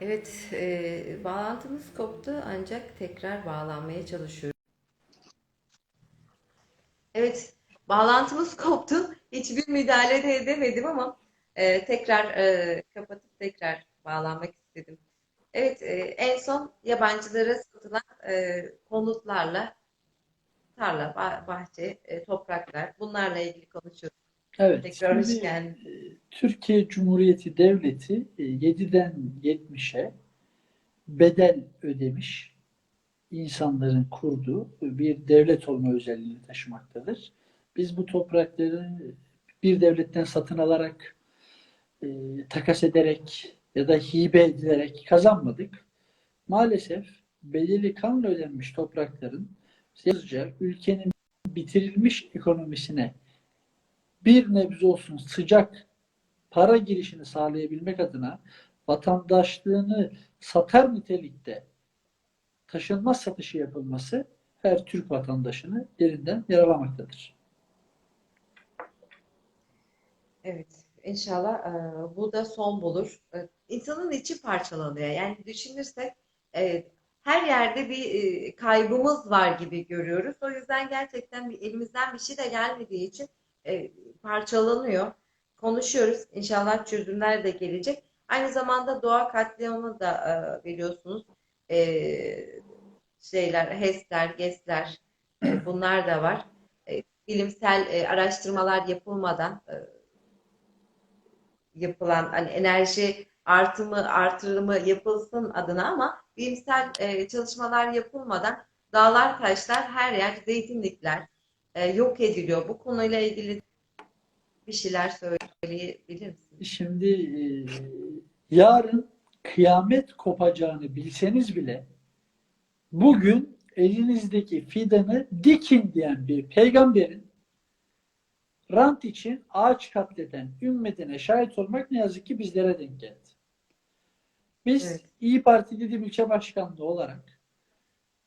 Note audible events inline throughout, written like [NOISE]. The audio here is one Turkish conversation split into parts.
Evet, e, bağlantımız koptu ancak tekrar bağlanmaya çalışıyoruz. Evet, bağlantımız koptu. Hiçbir müdahale de edemedim ama e, tekrar e, kapatıp tekrar bağlanmak istedim. Evet, e, en son yabancılara satılan e, konutlarla tarla, ba- bahçe, e, topraklar bunlarla ilgili konuşuyoruz. Evet, Tekrar hoş geldin. e, Türkiye Cumhuriyeti Devleti e, 7'den 70'e bedel ödemiş insanların kurduğu bir devlet olma özelliğini taşımaktadır. Biz bu toprakları bir devletten satın alarak, e, takas ederek ya da hibe edilerek kazanmadık. Maalesef bedeli kanla ödenmiş toprakların yalnızca ülkenin bitirilmiş ekonomisine bir nebze olsun sıcak para girişini sağlayabilmek adına vatandaşlığını satar nitelikte taşınmaz satışı yapılması her Türk vatandaşını derinden yaralamaktadır. Evet, inşallah e, bu da son bulur. E, insanın içi parçalanıyor. Yani düşünürsek e, her yerde bir e, kaybımız var gibi görüyoruz. O yüzden gerçekten bir, elimizden bir şey de gelmediği için e, parçalanıyor. Konuşuyoruz. İnşallah çözümler de gelecek. Aynı zamanda doğa katliamı da e, biliyorsunuz. E, şeyler, HES'ler, GES'ler e, bunlar da var. Bilimsel araştırmalar yapılmadan yapılan hani enerji artımı artırımı yapılsın adına ama bilimsel çalışmalar yapılmadan dağlar taşlar her yer zeytinlikler e, yok ediliyor. Bu konuyla ilgili bir şeyler söyleyebilir misiniz? Şimdi e, yarın kıyamet kopacağını bilseniz bile bugün elinizdeki fidanı dikin diyen bir peygamberin rant için ağaç katleden ümmetine şahit olmak ne yazık ki bizlere denk geldi. Biz Evet. İyi Parti Didim İlçe Başkanlığı olarak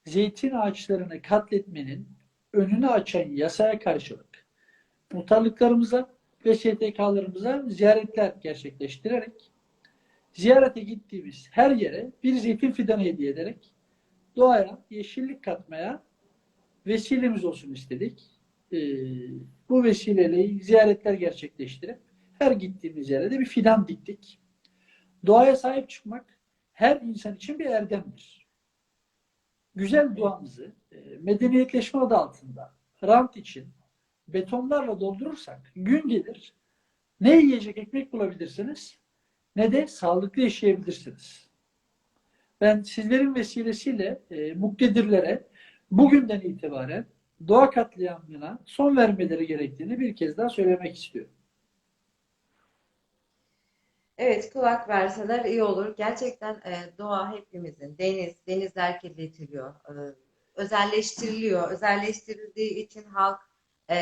zeytin ağaçlarını katletmenin önünü açan yasaya karşılık muhtarlıklarımıza ve STK'larımıza ziyaretler gerçekleştirerek ziyarete gittiğimiz her yere bir zeytin fidanı hediye ederek doğaya yeşillik katmaya vesilemiz olsun istedik. Ee, bu vesileyle ziyaretler gerçekleştirip her gittiğimiz yere de bir fidan diktik. Doğaya sahip çıkmak her insan için bir erdemdir. Güzel doğamızı e, medeniyetleşme adı altında rant için betonlarla doldurursak gün gelir ne yiyecek ekmek bulabilirsiniz ne de sağlıklı yaşayabilirsiniz. Ben sizlerin vesilesiyle e, muktedirlere bugünden itibaren doğa katliamına son vermeleri gerektiğini bir kez daha söylemek istiyorum. Evet, kulak verseler iyi olur. Gerçekten e, doğa hepimizin. Deniz, denizler kirletiliyor. E, özelleştiriliyor. Özelleştirildiği için halk e,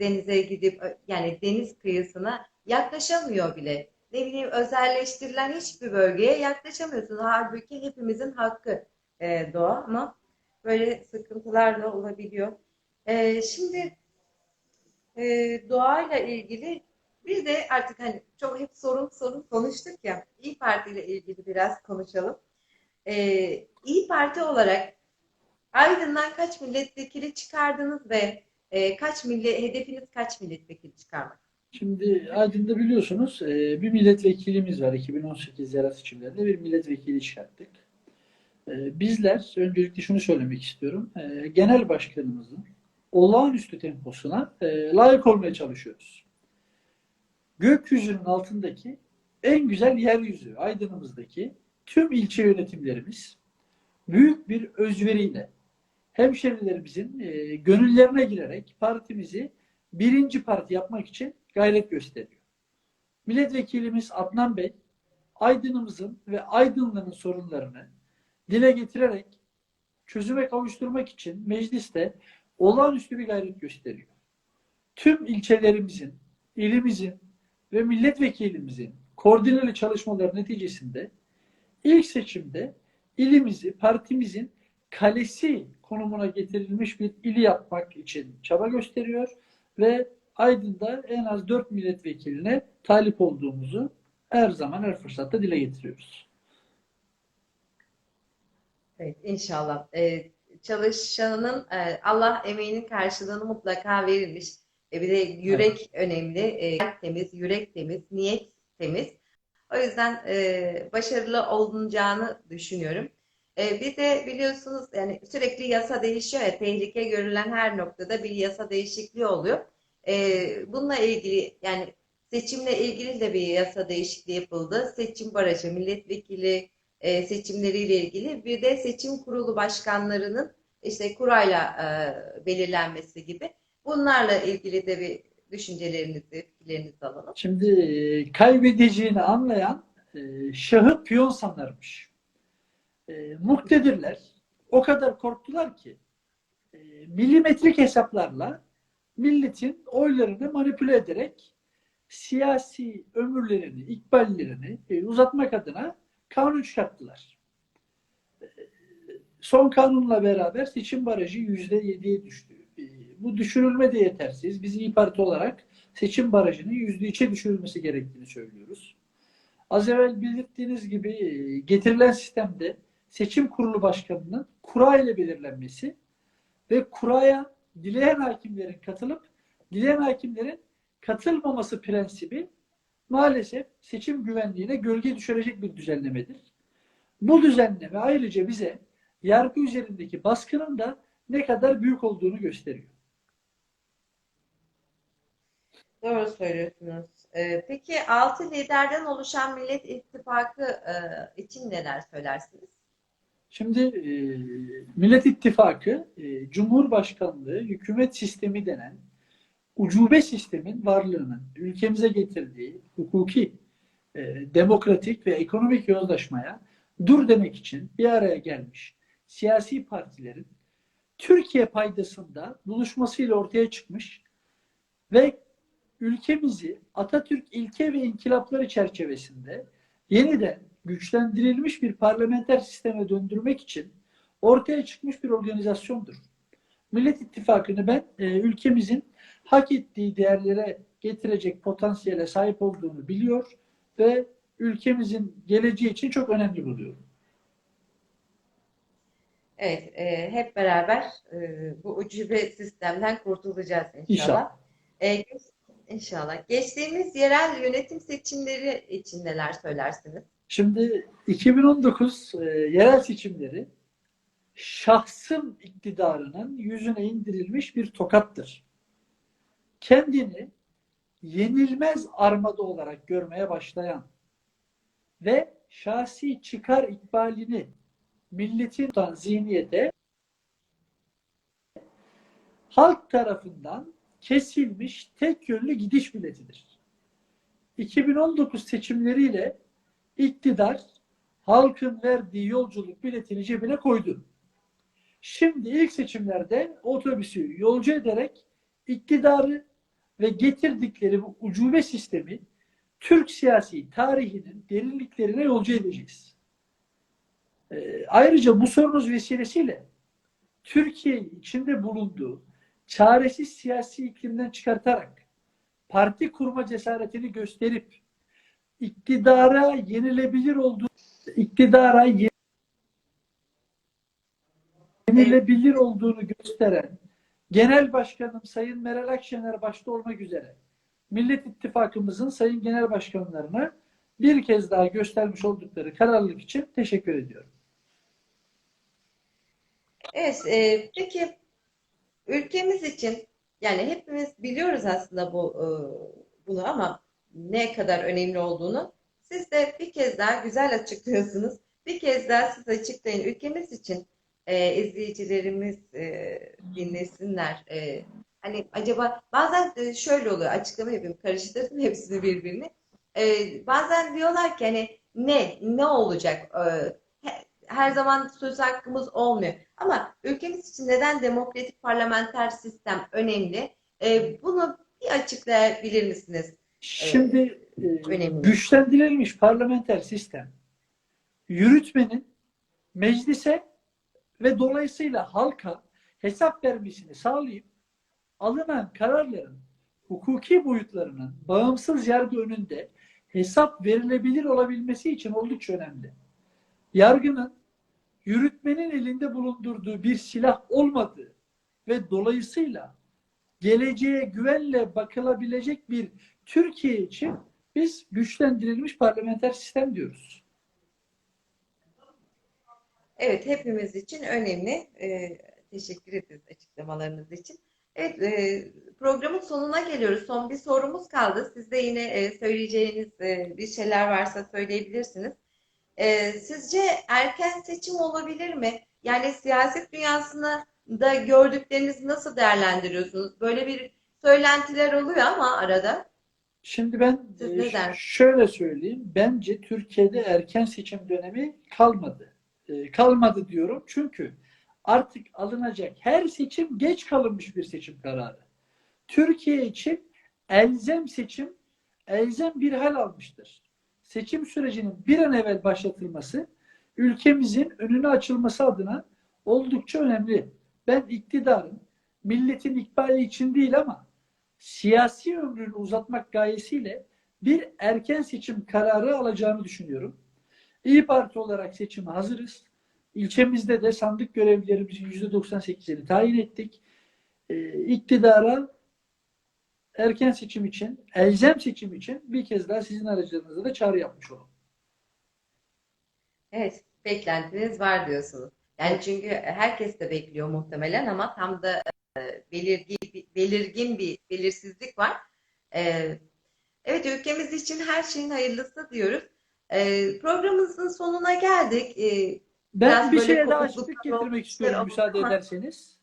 denize gidip yani deniz kıyısına yaklaşamıyor bile. Ne bileyim özelleştirilen hiçbir bölgeye yaklaşamıyorsunuz. Halbuki hepimizin hakkı e, doğa ama böyle sıkıntılar da olabiliyor. E, şimdi e, doğayla ilgili bir de artık hani çok hep sorun sorun konuştuk ya. İyi Parti ile ilgili biraz konuşalım. Ee, İyi Parti olarak Aydın'dan kaç milletvekili çıkardınız ve e, kaç millet hedefiniz kaç milletvekili çıkarmak? Şimdi Aydın'da biliyorsunuz e, bir milletvekilimiz var. 2018 yerel seçimlerinde bir milletvekili çıkarttık. E, Bizler öncelikle şunu söylemek istiyorum. E, Genel başkanımızın olağanüstü temposuna e, layık olmaya çalışıyoruz. Gökyüzünün altındaki en güzel yeryüzü Aydın'ımızdaki tüm ilçe yönetimlerimiz büyük bir özveriyle hemşerilerimizin e, gönüllerine girerek partimizi birinci parti yapmak için gayret gösteriyor. Milletvekilimiz Adnan Bey, Aydın'ımızın ve Aydınlı'nın sorunlarını dile getirerek çözüme kavuşturmak için mecliste olağanüstü bir gayret gösteriyor. Tüm ilçelerimizin, ilimizin ve milletvekilimizin koordineli çalışmaları neticesinde ilk seçimde ilimizi, partimizin kalesi konumuna getirilmiş bir ili yapmak için çaba gösteriyor ve Aydın'da en az 4 milletvekiline talip olduğumuzu her zaman her fırsatta dile getiriyoruz. Evet, inşallah. Ee, çalışanın e, Allah emeğinin karşılığını mutlaka verilmiş. E, bir de yürek önemli. E, temiz, yürek temiz, niyet temiz. O yüzden e, başarılı olunacağını düşünüyorum. E, bir de biliyorsunuz yani sürekli yasa değişiyor ya, tehlike görülen her noktada bir yasa değişikliği oluyor. E, bununla ilgili yani seçimle ilgili de bir yasa değişikliği yapıldı. Seçim barajı, milletvekili e, seçimleriyle ilgili bir de seçim kurulu başkanlarının işte kurayla e, belirlenmesi gibi. Bunlarla ilgili de bir düşüncelerinizi, fikirlerinizi alalım. Şimdi e, kaybedeceğini anlayan e, şahı piyon sanarmış. E, muktedirler o kadar korktular ki e, milimetrik hesaplarla milletin oylarını manipüle ederek siyasi ömürlerini, ikballerini e, uzatmak adına kanun çıkarttılar. E, Son kanunla beraber seçim barajı %7'ye düştü. E, Bu düşürülme de yetersiz. Biz İYİ Parti olarak seçim barajının %3'e düşürülmesi gerektiğini söylüyoruz. Az evvel belirttiğiniz gibi e, getirilen sistemde seçim kurulu başkanının kura ile belirlenmesi ve kuraya dileyen hakimlerin katılıp dileyen hakimlerin katılmaması prensibi maalesef seçim güvenliğine gölge düşürecek bir düzenlemedir. Bu düzenleme ayrıca bize yargı üzerindeki baskının da ne kadar büyük olduğunu gösteriyor. Doğru söylüyorsunuz. E, peki altı liderden oluşan Millet İttifakı e, için neler söylersiniz? Şimdi e, Millet İttifakı e, Cumhurbaşkanlığı hükümet sistemi denen ucube sistemin varlığının ülkemize getirdiği hukuki, e, demokratik ve ekonomik yozlaşmaya dur demek için bir araya gelmiş siyasi partilerin Türkiye paydasında buluşmasıyla ortaya çıkmış ve ülkemizi Atatürk ilke ve inkılapları çerçevesinde yeniden güçlendirilmiş bir parlamenter sisteme döndürmek için ortaya çıkmış bir organizasyondur. Millet İttifakı'nı ben e, ülkemizin hak ettiği değerlere getirecek potansiyele sahip olduğunu biliyor ve ülkemizin geleceği için çok önemli buluyorum. Evet, e, hep beraber e, bu ucube sistemden kurtulacağız inşallah. İnşallah. E, inşallah. Geçtiğimiz yerel yönetim seçimleri için neler söylersiniz? Şimdi 2019 e, yerel seçimleri şahsın iktidarının yüzüne indirilmiş bir tokattır. Kendini yenilmez armada olarak görmeye başlayan ve şahsi çıkar ikbalini milletin tutan zihniyete halk tarafından kesilmiş tek yönlü gidiş biletidir. 2019 seçimleriyle iktidar halkın verdiği yolculuk biletini cebine koydu. Şimdi ilk seçimlerde otobüsü yolcu ederek iktidarı ve getirdikleri bu ucube sistemi Türk siyasi tarihinin derinliklerine yolcu edeceğiz. Ee, ayrıca bu sorunuz vesilesiyle Türkiye içinde bulunduğu çaresiz siyasi iklimden çıkartarak parti kurma cesaretini gösterip iktidara yenilebilir olduğu iktidara yenilebilir olduğunu gösteren Genel Başkanım Sayın Meral Akşener başta olmak üzere Millet İttifakımızın sayın genel başkanlarına bir kez daha göstermiş oldukları kararlılık için teşekkür ediyorum. Evet, e, peki ülkemiz için yani hepimiz biliyoruz aslında bu e, bunu ama ne kadar önemli olduğunu. Siz de bir kez daha güzel açıklıyorsunuz. Bir kez daha siz açıklayın. Ülkemiz için e, izleyicilerimiz e, dinlesinler. E, hani acaba bazen de şöyle oluyor açıklama yapayım karıştırdım [LAUGHS] hepsini birbirine. E, bazen diyorlar ki hani ne ne olacak? E, he- her zaman söz hakkımız olmuyor. Ama ülkemiz için neden demokratik parlamenter sistem önemli? E, bunu bir açıklayabilir misiniz? Şimdi e, önemli. güçlendirilmiş parlamenter sistem yürütmenin meclise ve dolayısıyla halka hesap vermesini sağlayıp alınan kararların hukuki boyutlarının bağımsız yargı önünde hesap verilebilir olabilmesi için oldukça önemli. Yargının yürütmenin elinde bulundurduğu bir silah olmadığı ve dolayısıyla geleceğe güvenle bakılabilecek bir Türkiye için biz güçlendirilmiş parlamenter sistem diyoruz. Evet, hepimiz için önemli. Ee, teşekkür ederiz açıklamalarınız için. Evet, e, programın sonuna geliyoruz. Son bir sorumuz kaldı. Siz de yine e, söyleyeceğiniz e, bir şeyler varsa söyleyebilirsiniz. E, sizce erken seçim olabilir mi? Yani siyaset dünyasında da gördüklerinizi nasıl değerlendiriyorsunuz? Böyle bir söylentiler oluyor ama arada. Şimdi ben e, ne ş- dersiniz? şöyle söyleyeyim. Bence Türkiye'de erken seçim dönemi kalmadı. E, Kalmadı diyorum çünkü artık alınacak her seçim geç kalınmış bir seçim kararı. Türkiye için elzem seçim elzem bir hal almıştır. Seçim sürecinin bir an evvel başlatılması ülkemizin önünü açılması adına oldukça önemli. Ben iktidarın milletin ikbali için değil ama siyasi ömrünü uzatmak gayesiyle bir erken seçim kararı alacağını düşünüyorum. İyi Parti olarak seçime hazırız. İlçemizde de sandık görevlilerimizin %98'ini tayin ettik. Ee, iktidara erken seçim için, elzem seçim için bir kez daha sizin aracılığınızla da çağrı yapmış olalım. Evet, beklentiniz var diyorsunuz. Yani çünkü herkes de bekliyor muhtemelen ama tam da e, belirgin, belirgin bir belirsizlik var. E, evet, ülkemiz için her şeyin hayırlısı diyoruz. E, programımızın sonuna geldik. Ben Biraz bir şeye daha açıklık getirmek istiyorum müsaade ederseniz.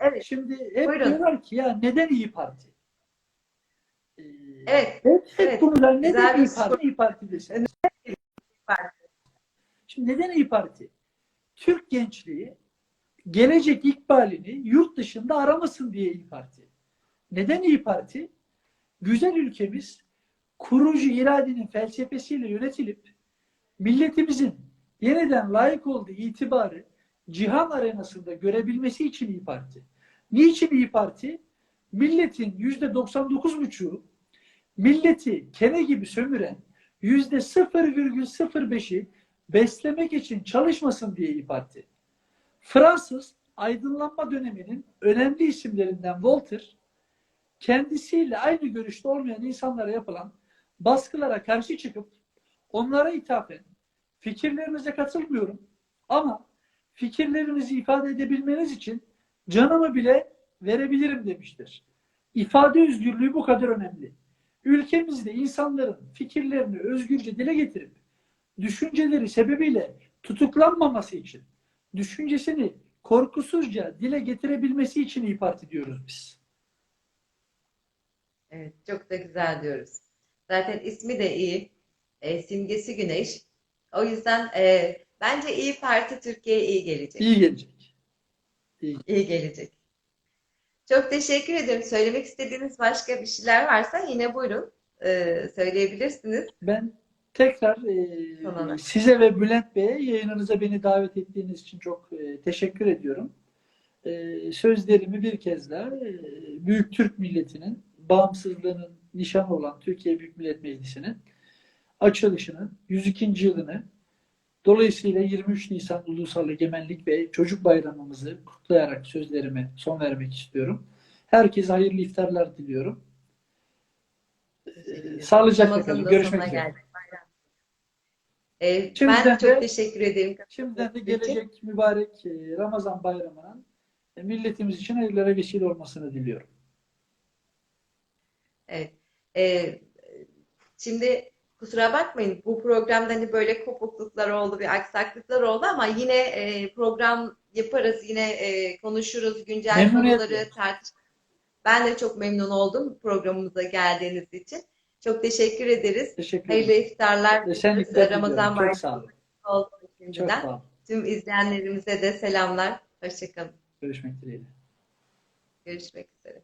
evet, Şimdi hep Buyurun. diyorlar ki ya neden İyi Parti? Ee, Evet, Hep, hep evet. Güzel neden İyi Parti? İyi Parti. Parti. Şimdi neden İyi Parti? Türk gençliği gelecek ikbalini yurt dışında aramasın diye İyi Parti. Neden İyi Parti? Güzel ülkemiz kurucu iradenin felsefesiyle yönetilip milletimizin yeniden layık olduğu itibarı cihan arenasında görebilmesi için İyi Parti. Niçin İyi Parti? Milletin yüzde 99,5'u milleti kene gibi sömüren yüzde 0,05'i beslemek için çalışmasın diye İyi Parti. Fransız aydınlanma döneminin önemli isimlerinden Voltaire kendisiyle aynı görüşte olmayan insanlara yapılan baskılara karşı çıkıp onlara ithafen fikirlerinize katılmıyorum ama fikirlerinizi ifade edebilmeniz için canımı bile verebilirim demiştir. İfade özgürlüğü bu kadar önemli. Ülkemizde insanların fikirlerini özgürce dile getirip düşünceleri sebebiyle tutuklanmaması için, düşüncesini korkusuzca dile getirebilmesi için İyi Parti diyoruz biz. Evet, çok da güzel diyoruz. Zaten ismi de iyi. E, simgesi güneş. O yüzden e, bence İyi Parti Türkiye'ye iyi gelecek. İyi gelecek. İyi gelecek. Çok teşekkür ederim. Söylemek istediğiniz başka bir şeyler varsa yine buyurun e, söyleyebilirsiniz. Ben tekrar e, size ve Bülent Bey'e yayınınıza beni davet ettiğiniz için çok e, teşekkür ediyorum. E, sözlerimi bir kez daha e, Büyük Türk milletinin bağımsızlığının nişanı olan Türkiye Büyük Millet Meclisi'nin açılışının 102. yılını dolayısıyla 23 Nisan Ulusal Egemenlik ve Çocuk Bayramımızı kutlayarak sözlerime son vermek istiyorum. Herkese hayırlı iftarlar diliyorum. E, sağlıcakla kalın. Görüşmek üzere. geldik. Bayram. E, Şimdiden ben çok de- teşekkür ederim. Şimdiden de gelecek mübarek e, Ramazan bayramının e, milletimiz için hayırlara vesile olmasını diliyorum. Evet. Ee, şimdi kusura bakmayın bu programda hani böyle kopukluklar oldu, bir aksaklıklar oldu ama yine e, program yaparız, yine e, konuşuruz, güncel konuları tartışırız. Ben de çok memnun oldum programımıza geldiğiniz için. Çok teşekkür ederiz. Teşekkür Hayırlı iftarlar diliyorum. Ramazan Çok sağ olun. Çok sağ olun. Tüm izleyenlerimize de selamlar. Hoşçakalın. Görüşmek dileğiyle. Görüşmek üzere.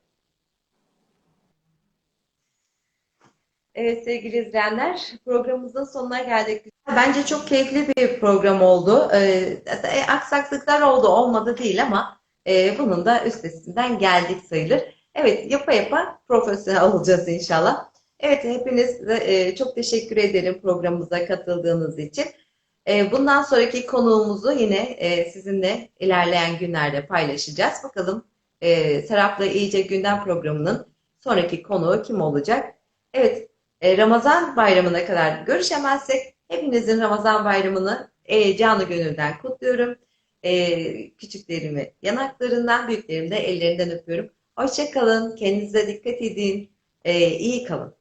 Evet sevgili izleyenler programımızın sonuna geldik. Bence çok keyifli bir program oldu. Ee, e, aksaklıklar oldu olmadı değil ama e, bunun da üstesinden geldik sayılır. Evet yapa yapa profesyonel olacağız inşallah. Evet hepiniz e, çok teşekkür ederim programımıza katıldığınız için. E, bundan sonraki konuğumuzu yine e, sizinle ilerleyen günlerde paylaşacağız. Bakalım e, Serap'la İyice Gündem programının sonraki konuğu kim olacak? Evet, e, Ramazan bayramına kadar görüşemezsek hepinizin Ramazan bayramını e, canı gönülden kutluyorum. E, küçüklerimi yanaklarından, büyüklerimi de ellerinden öpüyorum. Hoşça kalın, kendinize dikkat edin, e, iyi kalın.